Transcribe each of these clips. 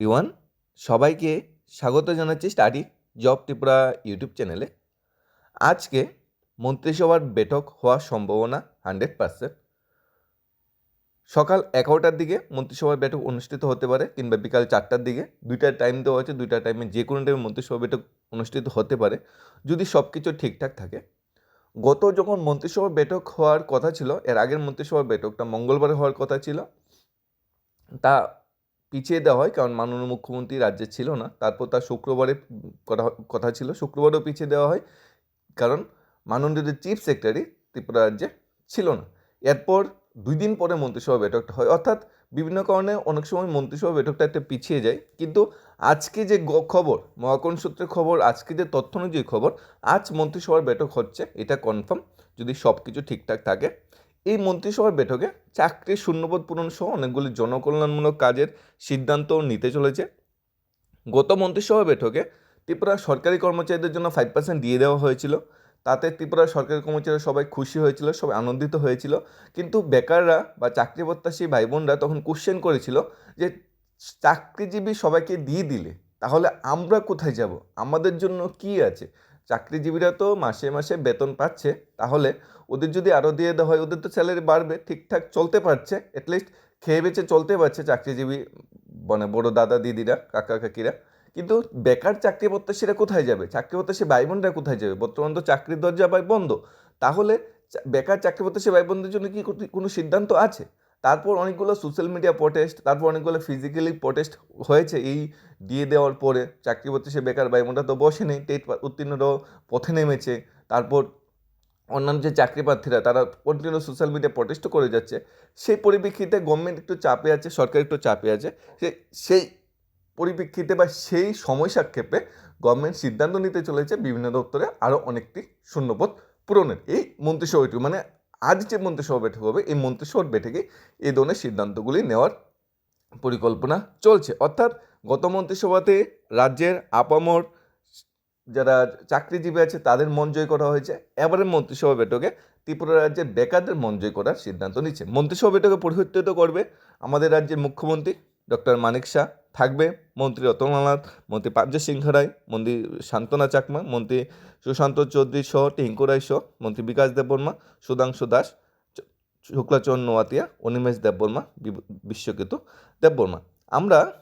ইওয়ান সবাইকে স্বাগত জানাচ্ছি স্টাডি জব ত্রিপুরা ইউটিউব চ্যানেলে। আজকে মন্ত্রিসভার বৈঠক হওয়ার সম্ভাবনা হান্ড্রেড পার্সেন্ট। সকাল এগারোটার দিকে মন্ত্রিসভার বৈঠক অনুষ্ঠিত হতে পারে কিংবা বিকাল চারটার দিকে। দুইটার টাইম দেওয়া আছে দুইটার টাইমে যে কোনো টাইমে মন্ত্রিসভা বৈঠক অনুষ্ঠিত হতে পারে। যদি সব কিছু ঠিকঠাক থাকে, গত যখন মন্ত্রিসভা বৈঠক হওয়ার কথা ছিল, এর আগের মন্ত্রিসভার বৈঠকটা মঙ্গলবার হওয়ার কথা ছিল, তা পিছিয়ে দেওয়া হয়, কারণ মাননীয় মুখ্যমন্ত্রী রাজ্যে ছিল না। তারপর তার শুক্রবারে করা কথা ছিল, শুক্রবারেও পিছিয়ে দেওয়া হয়, কারণ মাননীয় চিফ সেক্রেটারি ত্রিপুরা রাজ্যে ছিল না। এরপর দুই দিন পরে মন্ত্রিসভা বৈঠকটা হয়। অর্থাৎ বিভিন্ন কারণে অনেক সময় মন্ত্রিসভা বৈঠকটা একটা পিছিয়ে যায়, কিন্তু আজকে যে খবর, মহাকরণ সূত্রের খবর, আজকে যে তথ্য অনুযায়ী খবর, আজ মন্ত্রিসভার বৈঠক হচ্ছে, এটা কনফার্ম যদি সব কিছু ঠিকঠাক থাকে। এই মন্ত্রিসভার বৈঠকে চাকরির শূন্যপদ পূরণ সহ অনেকগুলি জনকল্যাণমূলক কাজের সিদ্ধান্ত নিতে চলেছে। গত মন্ত্রিসভা বৈঠকে ত্রিপুরা সরকারি কর্মচারীদের জন্য ফাইভ পার্সেন্ট দিয়ে দেওয়া হয়েছিল। তাতে ত্রিপুরার সরকারি কর্মচারী সবাই খুশি হয়েছিল, সবাই আনন্দিত হয়েছিল। কিন্তু বেকাররা বা চাকরি প্রত্যাশী ভাই বোনরা তখন কোশ্চেন করেছিল যে, চাকরিজীবী সবাইকে দিয়ে দিলে তাহলে আমরা কোথায় যাব? আমাদের জন্য কি আছে? চাকরিজীবীরা তো মাসে মাসে বেতন পাচ্ছে, তাহলে ওদের যদি আরও দিয়ে দেওয়া হয়, ওদের তো স্যালারি বাড়বে, ঠিকঠাক চলতে পারছে অ্যাটলিস্ট খেয়ে বেঁচে চলতে পারছে চাকরিজীবী মানে বড় দাদা দিদিরা, কাকা কাকিরা। কিন্তু বেকার চাকরি প্রত্যাশীরা কোথায় যাবে? চাকরি প্রত্যাশী ভাই বোনরা কোথায় যাবে? বর্তমান তো চাকরির দরজা ভাই বন্ধ। তাহলে বেকার চাকরি প্রত্যাশী ভাই বোনদের জন্য কি কোনো সিদ্ধান্ত আছে? তারপর অনেকগুলো সোশ্যাল মিডিয়া প্রোটেস্ট তারপর অনেকগুলো ফিজিক্যালি প্রোটেস্ট হয়েছে এই দিয়ে দেওয়ার পরে চাকরি সে বেকার ভাই বোনরা তো বসে নেই টেট উত্তীর্ণরাও পথে নেমেছে, তারপর অন্যান্য যে চাকরি প্রার্থীরা তারা কন্টিনিউ সোশ্যাল মিডিয়া প্রোটেস্টও করে যাচ্ছে। সেই পরিপ্রেক্ষিতে গভর্নমেন্ট একটু চাপে আছে, সরকার একটু চাপে আছে, সে সেই পরিপ্রেক্ষিতে বা সেই সময় সাক্ষেপে গভর্নমেন্ট সিদ্ধান্ত নিতে চলেছে বিভিন্ন দপ্তরে আরও অনেকটি শূন্যপদ পূরণের। এই মন্ত্রিসভাটি মানে আজ যে মন্ত্রিসভা বৈঠক হবে, এই মন্ত্রিসভার বৈঠকে এই ধরনের সিদ্ধান্তগুলি নেওয়ার পরিকল্পনা চলছে। অর্থাৎ গত মন্ত্রিসভাতে রাজ্যের আপামর যারা চাকরিজীবী আছে, তাদের মন জয় করা হয়েছে। এবারের মন্ত্রিসভা বৈঠকে ত্রিপুরা রাজ্যের বেকারদের মন জয় করার সিদ্ধান্ত নিচ্ছে। মন্ত্রিসভা বৈঠকে পরিবর্তিত করবে আমাদের রাজ্যের মুখ্যমন্ত্রী ডক্টর মানিক শাহ। থাকবে। মন্ত্রী রতনলাল মন্ত্রী পাবজা সিংহ রায়, মন্ত্রী শান্তনা চাকমা, মন্ত্রী সুশান্ত চৌধুরী সহ, টিঙ্কু রায় সহ, মন্ত্রী বিকাশ দেববর্মা, সুধাংশু দাস শুক্লাচরণ নোয়াতিয়া অনিমেষ দেববর্মা, বিব- বিশ্বকেতু দেববর্মা। আমরা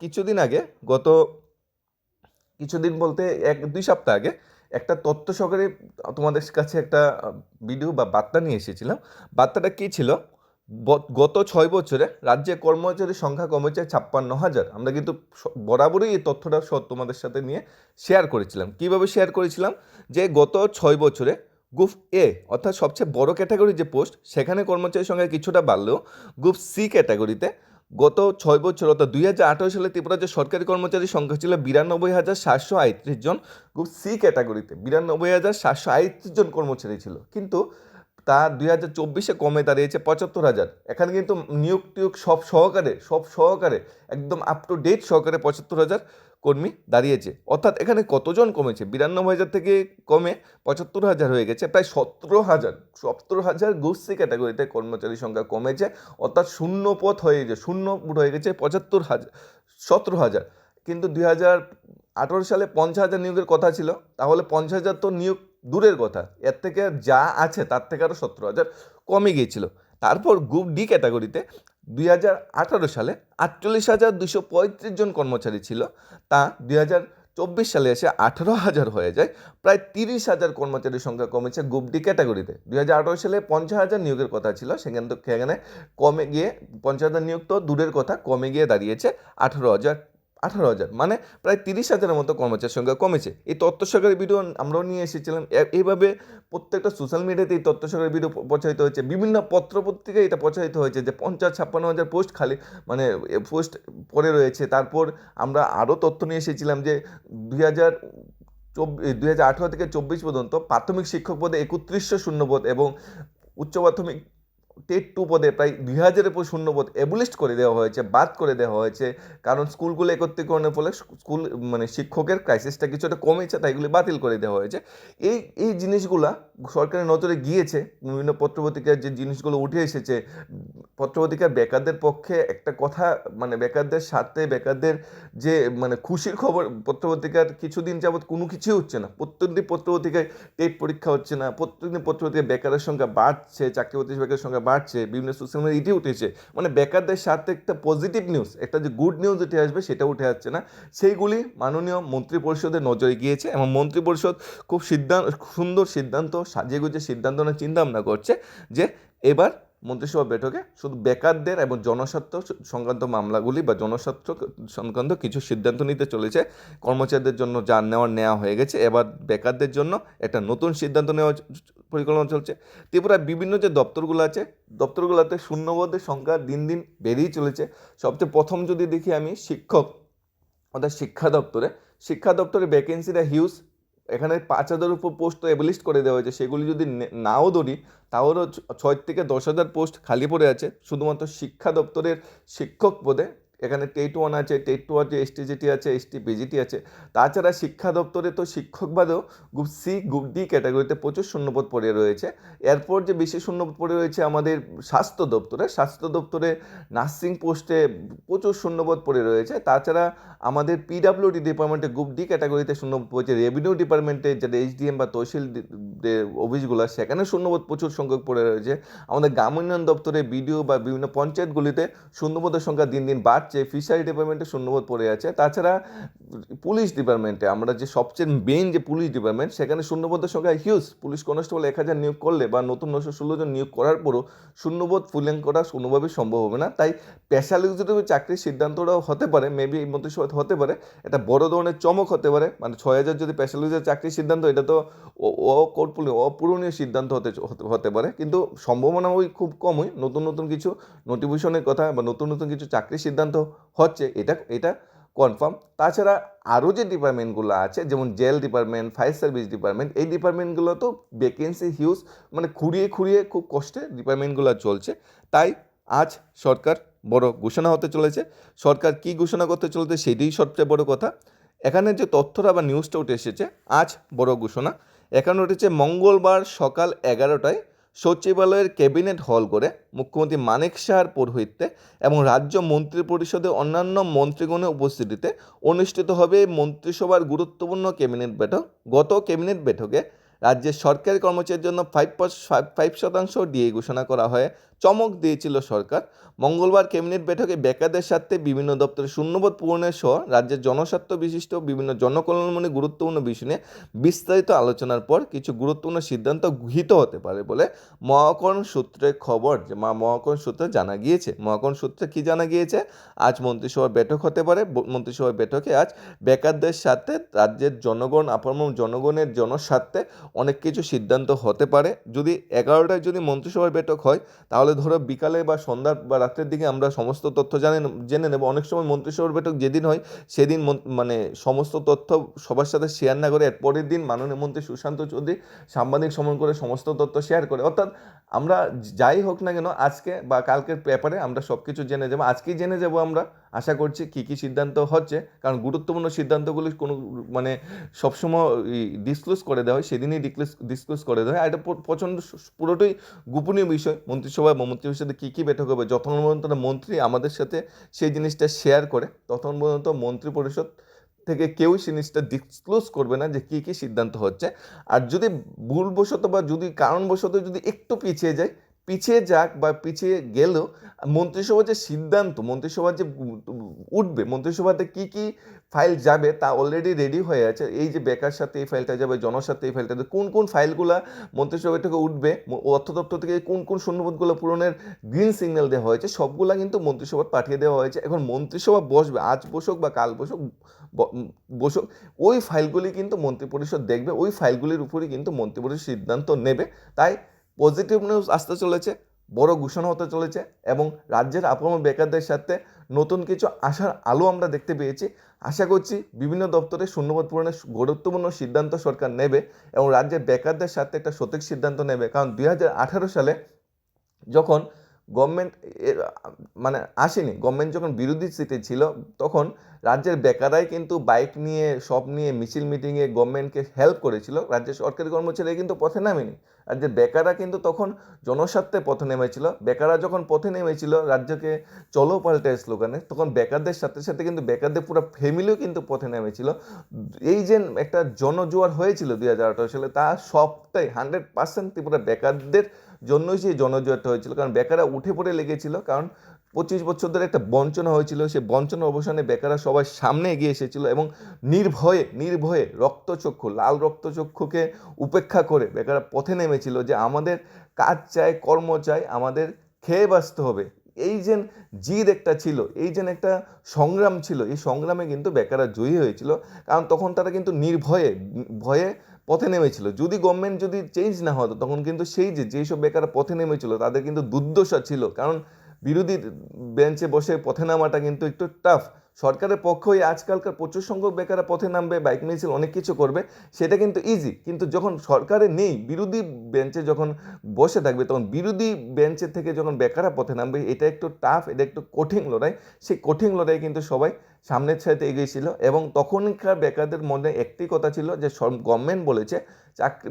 কিছুদিন আগে, গত কিছুদিন বলতে এক, দুই সপ্তাহ আগে একটা তথ্য সহকারে তোমাদের কাছে একটা ভিডিও বা বার্তা নিয়ে এসেছিলাম। বার্তাটা কী ছিল? গত ছয় বছরে রাজ্যে কর্মচারীর সংখ্যা কমেছে ছাপ্পান্ন হাজার। আমরা কিন্তু বরাবরই এই তথ্যটা তোমাদের সাথে নিয়ে শেয়ার করেছিলাম। কীভাবে শেয়ার করেছিলাম? যে গত ছয় বছরে গ্রুপ এ অর্থাৎ সবচেয়ে বড় ক্যাটাগরি যে পোস্ট সেখানে কর্মচারীর সংখ্যা কিছুটা বাড়লেও গ্রুপ সি ক্যাটাগরিতে গত ছয় বছর, অর্থাৎ দুই হাজার আঠারো সালে ত্রিপুরা যে সরকারি কর্মচারীর সংখ্যা ছিল বিরানব্বই হাজার সাতশো আটত্রিশ জন। গ্রুপ সি ক্যাটাগরিতে বিরানব্বই হাজার সাতশো আটত্রিশ জন কর্মচারী ছিল। কিন্তু তা দুই হাজার চব্বিশে কমে দাঁড়িয়েছে পঁচাত্তর হাজার। এখানে কিন্তু নিয়োগ টিয়োগ সব সহকারে সব সহকারে, একদম আপ টু ডেট সহকারে পঁচাত্তর হাজার কর্মী দাঁড়িয়েছে। অর্থাৎ এখানে কতজন কমেছে? বিরানব্বই হাজার থেকে কমে পঁচাত্তর হাজার হয়ে গেছে, প্রায় সতেরো হাজার। সতেরো হাজার গোষ্ঠী ক্যাটাগরিতে কর্মচারীর সংখ্যা কমেছে, অর্থাৎ শূন্য পথ হয়ে গেছে, শূন্য হয়ে গেছে পঁচাত্তর হাজার, সতেরো হাজার। কিন্তু দুই হাজার আঠেরো সালে পঞ্চাশ হাজার নিয়োগের কথা ছিল, তাহলে পঞ্চাশ হাজার তো নিয়োগ দূরের কথা। এর থেকে যা আছে তার থেকে আরও সতেরো হাজার কমে গিয়েছিল। তারপর গ্রুপ ডি ক্যাটাগরিতে দুই হাজার আঠারো সালে আটচল্লিশ হাজার দুশো পঁয়ত্রিশ জন কর্মচারী ছিল। তা দুই হাজার চব্বিশ সালে এসে আঠারো হাজার হয়ে যায়। প্রায় তিরিশ হাজার কর্মচারীর সংখ্যা কমেছে গ্রুপ ডি ক্যাটাগরিতে দুই হাজার আঠারো সালে পঞ্চাশ হাজার নিয়োগের কথা ছিল। সেখান থেকে সেখানে কমে গিয়ে পঞ্চাশ হাজার নিয়োগ তো দূরের কথা, কমে গিয়ে দাঁড়িয়েছে আঠারো হাজার আঠারো হাজার মানে প্রায় তিরিশ হাজারের মতো কর্মচারীর সংখ্যা কমেছে। এই তথ্য সরকারি ভিডিও আমরাও নিয়ে এসেছিলাম। এইভাবে প্রত্যেকটা সোশ্যাল মিডিয়াতে এই তথ্য সরকারি ভিডিও প্রচারিত হয়েছে। বিভিন্ন পত্র পত্রিকায় এটা প্রচারিত হয়েছে যে পঞ্চাশ, ছাপ্পান্ন হাজার পোস্ট খালি মানে পোস্ট পড়ে রয়েছে। তারপর আমরা আরও তথ্য নিয়ে এসেছিলাম যে দুই হাজার চব্বিশ দুই হাজার আঠেরো থেকে চব্বিশ পর্যন্ত প্রাথমিক শিক্ষক পদে একত্রিশশো শূন্যপদ এবং উচ্চ প্রাথমিক টেট টু পদে প্রায় দুই হাজারের উপর শূন্যপদ এবলিস্ট করে দেওয়া হয়েছে, বাদ করে দেওয়া হয়েছে। কারণ স্কুলগুলো একত্রীকরণের ফলে স্কুল মানে শিক্ষকের ক্রাইসিসটা কিছুটা কমেছে, তাই এগুলি বাতিল করে দেওয়া হয়েছে। এই এই জিনিসগুলা সরকারের নজরে গিয়েছে, বিভিন্ন পত্রপত্রিকার যে জিনিসগুলো উঠে এসেছে পত্রপত্রিকার বেকারদের পক্ষে একটা কথা মানে বেকারদের সাথে বেকারদের যে মানে খুশির খবর, পত্রপত্রিকার কিছুদিন যাবৎ কোনো কিছুই হচ্ছে না। প্রত্যেকদিন পত্রপত্রিকায় টেট পরীক্ষা হচ্ছে না, প্রত্যেকদিন পত্রপত্রিকায় বেকারের সংখ্যা বাড়ছে, চাকরি বেকারের সংখ্যা বাড়ছে, বিভিন্ন সোশ্যাল মিডিয়া এটি উঠেছে। মানে বেকারদের সাথে একটা পজিটিভ নিউজ একটা যে গুড নিউজ উঠে আসবে সেটা উঠে আসছে না। সেইগুলি মাননীয় মন্ত্রী পরিষদের নজরে গিয়েছে এবং মন্ত্রী পরিষদ খুব সিদ্ধান্ত সুন্দর সিদ্ধান্ত, সাজিয়ে গুছিয়ে সিদ্ধান্ত না চিন্তা ভাবনা করছে যে, এবার মন্ত্রিসভা বৈঠকে শুধু বেকারদের এবং জনস্বার্থ সংক্রান্ত মামলাগুলি বা জনস্বার্থ সংক্রান্ত কিছু সিদ্ধান্ত নিতে চলেছে। কর্মচারীদের জন্য যা নেওয়ার নেওয়া হয়ে গেছে। এবার বেকারদের জন্য একটা নতুন সিদ্ধান্ত নেওয়া পরিকল্পনা চলছে। ত্রিপুরার বিভিন্ন যে দপ্তরগুলো আছে, দপ্তরগুলোতে শূন্যপদের সংখ্যা দিন দিন বেড়েই চলেছে। সবচেয়ে প্রথম যদি দেখি আমি শিক্ষক, অর্থাৎ শিক্ষা দপ্তরে শিক্ষা দপ্তরে ভ্যাকেন্সিটা হিউজ এখানে পাঁচ হাজার উপর পোস্ট তো এবলিস্ট করে দেওয়া হয়েছে। সেগুলি যদি নাও ধরি তাহলেও ছয় থেকে দশ হাজার পোস্ট খালি পড়ে আছে। শুধুমাত্র শিক্ষা দপ্তরের শিক্ষক পদে এখানে টেট ওয়ান আছে, টেট টু আছে এসটিজিটি আছে এসটি পিজিটি আছে। তাছাড়া শিক্ষা দপ্তরে তো শিক্ষক বাদেও গ্রুপ সি, গ্রুপ ডি ক্যাটাগরিতে প্রচুর শূন্যপদ পড়ে রয়েছে। এরপর যে বেশি শূন্যপদ পড়ে রয়েছে আমাদের স্বাস্থ্য দপ্তরে স্বাস্থ্য দপ্তরে নার্সিং পোস্টে প্রচুর শূন্যপদ পড়ে রয়েছে। তাছাড়া আমাদের পিডাব্লিউডি ডিপার্টমেন্টে গ্রুপ ডি ক্যাটাগরিতে শূন্যপদ পড়েছে। রেভিনিউ ডিপার্টমেন্টে যেটা এইচডিএম বা তহসিল অফিসগুলো, সেখানে শূন্যপদ প্রচুর সংখ্যক পড়ে রয়েছে। আমাদের গ্রাম উন্নয়ন দপ্তরে বিডিও বা বিভিন্ন পঞ্চায়েতগুলিতে শূন্যপদের সংখ্যা দিন দিন বাড়ছে। ফিশারি ডিপার্টমেন্টে শূন্যপদ পড়ে আছে, তাছাড়া পুলিশ ডিপার্টমেন্টে আমরা যে সবচেয়ে মেইন যে পুলিশ ডিপার্টমেন্ট, সেখানে শূন্যপদের সংখ্যা হিউজ পুলিশ কনস্টেবল এক হাজার নিয়োগ করলে বা নতুন নশো ষোলো জন নিয়োগ করার পরও শূন্যপদ ফুলিং করা কোনোভাবেই সম্ভব হবে না। তাই স্পেশালিস্ট চাকরির সিদ্ধান্তটাও হতে পারে মেবি এই মন্ত্রিসভা হতে পারে। এটা বড় ধরনের চমক হতে পারে মানে ছয় হাজার যদি স্পেশালিস্টের চাকরির সিদ্ধান্ত, এটা তো অকল্পনীয়, অপূরণীয় সিদ্ধান্ত হতে- হতে পারে। কিন্তু সম্ভাবনা ওই খুব কমই। নতুন নতুন কিছু নোটিফিকেশনের কথা বা নতুন নতুন কিছু চাকরির সিদ্ধান্ত হচ্ছে, এটা এটা কনফার্ম তাছাড়া আরও যে ডিপার্টমেন্টগুলো আছে, যেমন জেল ডিপার্টমেন্ট ফায়ার সার্ভিস ডিপার্টমেন্ট এই ডিপার্টমেন্টগুলো তো ভ্যাকেন্সি হিউজ মানে খুঁড়িয়ে খুঁড়িয়ে খুব কষ্টে ডিপার্টমেন্টগুলো চলছে। তাই আজ সরকার বড় ঘোষণা হতে চলেছে। সরকার কি ঘোষণা করতে চলেছে সেটাই সবচেয়ে বড় কথা। এখানে যে তথ্যটা বা নিউজটা উঠে এসেছে, আজ বড় ঘোষণা। এখানে উঠেছে, মঙ্গলবার সকাল এগারোটায় সচিবালয়ের ক্যাবিনেট হল করে মুখ্যমন্ত্রী মানেক শাহর পৌরোহিত্যে এবং রাজ্য মন্ত্রী পরিষদের অন্যান্য মন্ত্রীগণের উপস্থিতিতে অনুষ্ঠিত হবে মন্ত্রিসভার গুরুত্বপূর্ণ ক্যাবিনেট বৈঠক। গত ক্যাবিনেট বৈঠকে রাজ্যের সরকারি কর্মচারীর জন্য ফাইভ ফাইভ শতাংশ ডিএ ঘোষণা করা হয় চমক দিয়েছিল সরকার। মঙ্গলবার ক্যাবিনেট বৈঠকে বেকারদের স্বার্থে বিভিন্ন দপ্তরে শূন্যবোধ পূরণের সহ রাজ্যের জনস্বার্থ বিশিষ্ট বিভিন্ন জনকল্যাণমূলক গুরুত্বপূর্ণ বিষয় নিয়ে বিস্তারিত আলোচনার পর কিছু গুরুত্বপূর্ণ সিদ্ধান্ত গৃহীত হতে পারে বলে মহাকরণ সূত্রে খবর, যে মা মহাকরণ সূত্রে জানা গিয়েছে। মহাকরণ সূত্রে কি জানা গিয়েছে? আজ মন্ত্রিসভার বৈঠক হতে পারে। মন্ত্রিসভার বৈঠকে আজ বেকারদের সাথে রাজ্যের জনগণ, আপামর জনগণের জনস্বার্থে অনেক কিছু সিদ্ধান্ত হতে পারে। যদি এগারোটায় যদি মন্ত্রিসভার বৈঠক হয়, তাহলে ধরো বিকালে বা সন্ধ্যার বা রাত্রের দিকে আমরা সমস্ত তথ্য জানে জেনে নেব। অনেক সময় মন্ত্রিসভার বৈঠক যেদিন হয়, সেদিন মন- সমস্ত তথ্য সবার সাথে শেয়ার না করে, এর পরের দিন মাননীয় মন্ত্রী সুশান্ত চৌধুরী সাংবাদিক সম্মেলন করে সমস্ত তথ্য শেয়ার করে। অর্থাৎ আমরা যাই হোক না কেন, আজকে বা কালকের পেপারে আমরা সব কিছু জেনে যাব আজকেই জেনে যাব আমরা আশা করছি কী কী সিদ্ধান্ত হচ্ছে, কারণ গুরুত্বপূর্ণ সিদ্ধান্তগুলি কোনো মানে সবসময় ডিসক্লোজ করে দেওয়া হয়, সেদিনই ডিক্লোজ ডিসক্লোজ করে দেওয়া হয়। আর এটা প্রচণ্ড পুরোটাই গোপনীয় বিষয়। মন্ত্রিসভায় বা মন্ত্রী পরিষদে কী কী বৈঠক হবে যতক্ষণ পর্যন্ত মন্ত্রী আমাদের সাথে সেই জিনিসটা শেয়ার করে ততক্ষণ পর্যন্ত মন্ত্রী পরিষদ থেকে কেউ জিনিসটা ডিসক্লোজ করবে না যে কী কী সিদ্ধান্ত হচ্ছে। আর যদি ভুলবশত বা যদি কারণবশত যদি একটু পিছিয়ে যায় পিছিয়ে যাক বা পিছিয়ে গেলেও মন্ত্রিসভার যে সিদ্ধান্ত, মন্ত্রিসভার যে উঠবে মন্ত্রিসভাতে কি কি ফাইল যাবে তা অলরেডি রেডি হয়ে আছে। এই যে বেকার সাথে এই ফাইলটা যাবে, জনস্বার্থে এই ফাইলটা কোন কোন ফাইলগুলো মন্ত্রিসভা থেকে উঠবে অর্থ দপ্তর থেকে কোন কোন শূন্যপদগুলো পূরণের গ্রিন সিগন্যাল দেওয়া হয়েছে, সবগুলা কিন্তু মন্ত্রিসভা পাঠিয়ে দেওয়া হয়েছে। এখন মন্ত্রিসভা বসবে, আজ বসুক বা কাল বসুক বসুক, ওই ফাইলগুলি কিন্তু মন্ত্রিপরিষদ দেখবে, ওই ফাইলগুলির উপরই কিন্তু মন্ত্রিপরিষদ সিদ্ধান্ত নেবে। তাই পজিটিভ নিউজ আসতে চলেছে, বড় ঘোষণা হতে চলেছে এবং রাজ্যের আপাম বেকারদের সাথে নতুন কিছু আশার আলো আমরা দেখতে পেয়েছি। আশা করছি বিভিন্ন দপ্তরে শূন্যপদ পূরণের গুরুত্বপূর্ণ সিদ্ধান্ত সরকার নেবে এবং রাজ্যের বেকারদের সাথে একটা সঠিক সিদ্ধান্ত নেবে। কারণ দুই হাজার আঠারো সালে যখন গভর্নমেন্ট মানে আসেনি। গভর্নমেন্ট যখন বিরোধী সিটে ছিল, তখন রাজ্যের বেকারাই কিন্তু বাইক নিয়ে, সব নিয়ে মিছিল মিটিংয়ে গভর্নমেন্টকে হেল্প করেছিল। রাজ্যের সরকারি কর্মচারী কিন্তু পথে নামেনি। রাজ্যের বেকাররা কিন্তু তখন জনস্বার্থে পথে নেমেছিল। বেকাররা যখন পথে নেমেছিল, রাজ্যকে চলো পাল্টে স্লোগানে, তখন বেকারদের সাথে সাথে কিন্তু বেকারদের পুরো ফ্যামিলিও কিন্তু পথে নেমেছিল। এই যে একটা জনজোয়ার হয়েছিল দুই হাজার আঠারো সালে, তা সবটাই হান্ড্রেড পার্সেন্ট ত্রিপুরা বেকারদের জন্যই সেই জনজোয়ারটা হয়েছিল। কারণ বেকাররা উঠে পড়ে লেগেছিল, কারণ পঁচিশ বছর ধরে একটা বঞ্চনা হয়েছিল, সেই বঞ্চনা অবসানে বেকাররা সবাই সামনে এগিয়ে এসেছিল এবং নির্ভয়ে নির্ভয়ে রক্তচক্ষু, লাল রক্তচক্ষুকে উপেক্ষা করে বেকাররা পথে নেমেছিল যে আমাদের কাজ চাই, কর্ম চাই, আমাদের খেয়ে বাঁচতে হবে। এই যে জিদ একটা ছিল, এই যে একটা সংগ্রাম ছিল, এই সংগ্রামে কিন্তু বেকাররা জয়ী হয়েছিল। কারণ তখন তারা কিন্তু নির্ভয়ে, ভয়ে পথে নেমেছিল। যদি গভর্নমেন্ট যদি চেঞ্জ না হতো, তখন কিন্তু সেই যে যেসব বেকার পথে নেমেছিল, তাদের কিন্তু দুর্দশা ছিল। কারণ বিরোধী বেঞ্চে বসে পথে নামাটা কিন্তু একটু টাফ সরকারের পক্ষই আজকালকার প্রচুর সংখ্যক বেকাররা পথে নামবে বাইক মিছিল অনেক কিছু করবে, সেটা কিন্তু ইজি কিন্তু যখন সরকারে নেই, বিরোধী বেঞ্চে যখন বসে থাকবে, তখন বিরোধী বেঞ্চের থেকে যখন বেকাররা পথে নামবে, এটা একটু টাফ এটা একটু কঠিন লড়াই। সেই কঠিন লড়াই কিন্তু সবাই সামনের সাথে এগিয়েছিল এবং তখনকার বেকারদের মনে একটি কথা ছিল যে গভর্নমেন্ট বলেছে, চাকরি,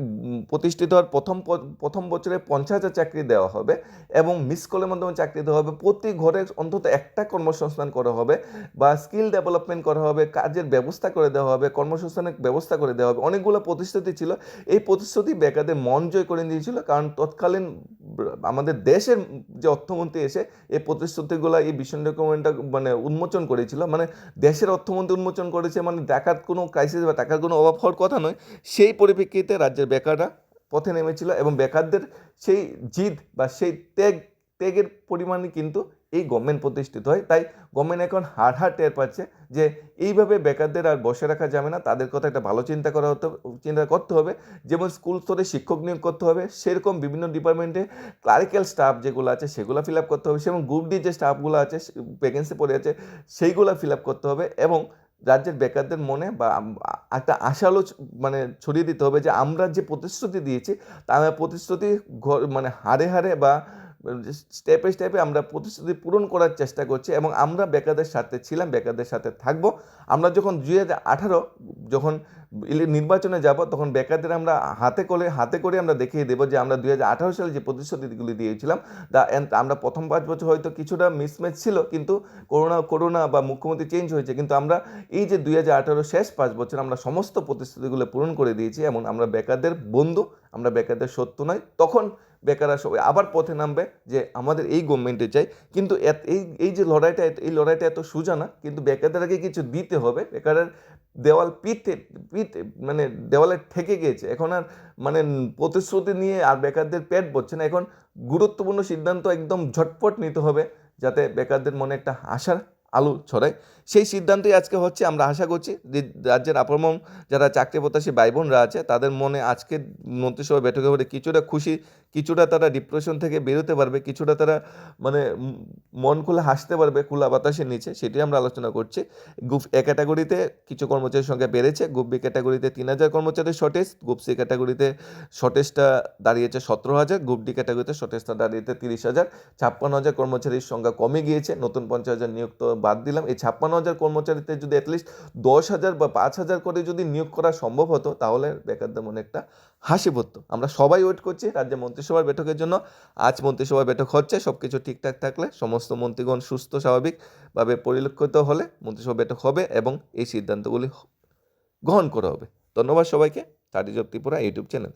প্রতিষ্ঠিত হওয়ার প্রথম প্রথম বছরে পঞ্চাশ হাজার চাকরি দেওয়া হবে এবং মিস কলের মাধ্যমে চাকরি দেওয়া হবে। প্রতি ঘরে অন্তত একটা কর্মসংস্থান করা হবে বা স্কিল ডেভেলপমেন্ট করা হবে, কাজের ব্যবস্থা করে দেওয়া হবে, কর্মসংস্থানের ব্যবস্থা করে দেওয়া হবে। অনেকগুলো প্রতিশ্রুতি ছিল। এই প্রতিশ্রুতি বেকারদের মন জয় করে দিয়েছিল। কারণ তৎকালীন আমাদের দেশের যে অর্থমন্ত্রী এসে এই প্রতিশ্রুতিগুলো, এই ভীষণ ডকুমেন্টটা মানে উন্মোচন করেছিল। মানে দেশের অর্থমন্ত্রী উন্মোচন করেছে মানে টাকার কোনো ক্রাইসিস বা টাকার কোনো অভাব হওয়ার কথা নয়। সেই পরিপ্রেক্ষিতে রাজ্যের বেকাররা পথে নেমেছিল এবং বেকারদের সেই জিদ বা সেই ত্যাগ, ত্যাগের পরিমাণে কিন্তু এই গভর্নমেন্ট প্রতিষ্ঠিত হয়। তাই গভর্নমেন্ট এখন হাড় হাড় টের পাচ্ছে যে এইভাবে বেকারদের আর বসে রাখা যাবে না। তাদের কথা একটা ভালো চিন্তা করা হতে চিন্তা করতে হবে। যেমন স্কুল স্তরে শিক্ষক নিয়োগ করতে হবে, সেরকম বিভিন্ন ডিপার্টমেন্টে ক্লারিক্যাল স্টাফ যেগুলো আছে, সেগুলো ফিল আপ করতে হবে। সেরকম গ্রুপ ডি যে স্টাফগুলো আছে ভ্যাকেন্সি পড়ে আছে, সেইগুলো ফিল আপ করতে হবে এবং রাজ্যের বেকারদের মনে বা একটা আশালো মানে ছড়িয়ে দিতে হবে যে আমরা যে প্রতিশ্রুতি দিয়েছি, তা প্রতিশ্রুতি মানে হারে হারে বা স্টেপে স্টেপে আমরা প্রতিশ্রুতি পূরণ করার চেষ্টা করছি এবং আমরা বেকারদের সাথে ছিলাম, বেকারদের সাথে থাকব। আমরা যখন দুই হাজার আঠারো, যখন নির্বাচনে যাব, তখন বেকারদের আমরা হাতে করে হাতে করে আমরা দেখিয়ে দেবো যে আমরা দুই হাজার আঠারো সালে যে প্রতিশ্রুতিগুলি দিয়েছিলাম, তা আমরা প্রথম পাঁচ বছর হয়তো কিছুটা মিসম্যাচ ছিল, কিন্তু করোনা করোনা বা মুখ্যমন্ত্রী চেঞ্জ হয়েছে, কিন্তু আমরা এই যে দুই হাজার আঠারো শেষ পাঁচ বছর আমরা সমস্ত প্রতিশ্রুতিগুলো পূরণ করে দিয়েছি, এমন আমরা বেকারদের বন্ধু, আমরা বেকারদের সত্য নয়, তখন বেকাররা সবাই আবার পথে নামবে যে আমাদের এই গভর্নমেন্টে চাই কিন্তু এই এই যে লড়াইটা, এই লড়াইটা এত সোজা না, কিন্তু বেকারদের আগে কিছু দিতে হবে, বেকারের দেওয়াল পিঠে পিঠ মানে দেওয়ালে ঠেকে গিয়েছে। এখন আর মানে প্রতিশ্রুতি নিয়ে আর বেকারদের পেট বসছে না। এখন গুরুত্বপূর্ণ সিদ্ধান্ত একদম ঝটপট নিতে হবে যাতে বেকারদের মনে একটা আশার আলু ছড়ায়। সেই সিদ্ধান্তই আজকে হচ্ছে। আমরা আশা করছি রাজ্যের আপরমম যারা চাকরি প্রত্যাশী ভাই বোনরা আছে, তাদের মনে আজকে মন্ত্রিসভা বৈঠকে করে কিছুটা খুশি কিছুটা তারা ডিপ্রেশন থেকে বেরোতে পারবে, কিছুটা তারা মানে মন খুলে হাসতে পারবে খোলা বাতাসের নিচে সেটি আমরা আলোচনা করছি। গ্রুপ এ ক্যাটাগরিতে কিছু কর্মচারীর সংখ্যা বেড়েছে গ্রুপ বি ক্যাটাগরিতে তিন হাজার কর্মচারীর শর্টেজ গ্রুপ সি ক্যাটাগরিতে শর্টেজটা দাঁড়িয়েছে সতেরো হাজার গ্রুপ ডি ক্যাটাগরিতে শর্টেজটা দাঁড়িয়েছে তিরিশ হাজার, ছাপ্পান্ন হাজার কর্মচারীর সংখ্যা কমে গিয়েছে, নতুন পঞ্চাশ হাজার নিযুক্ত বাদ দিলাম। এই ছাপ্পান্ন হাজার কর্মচারীতে যদি অ্যাটলিস্ট দশ হাজার বা পাঁচ হাজার করে যদি নিয়োগ করা সম্ভব হতো, তাহলে বেকারদের মনে একটা হাসি পড়তো আমরা সবাই ওয়েট করছি রাজ্য মন্ত্রিসভার বৈঠকের জন্য। আজ মন্ত্রিসভার বৈঠক হচ্ছে সব কিছু ঠিকঠাক থাকলে সমস্ত মন্ত্রীগণ সুস্থ, স্বাভাবিকভাবে পরিলক্ষিত হলে মন্ত্রিসভা বৈঠক হবে এবং এই সিদ্ধান্তগুলি গ্রহণ করা হবে। ধন্যবাদ সবাইকে। Study of Tripura YouTube channel.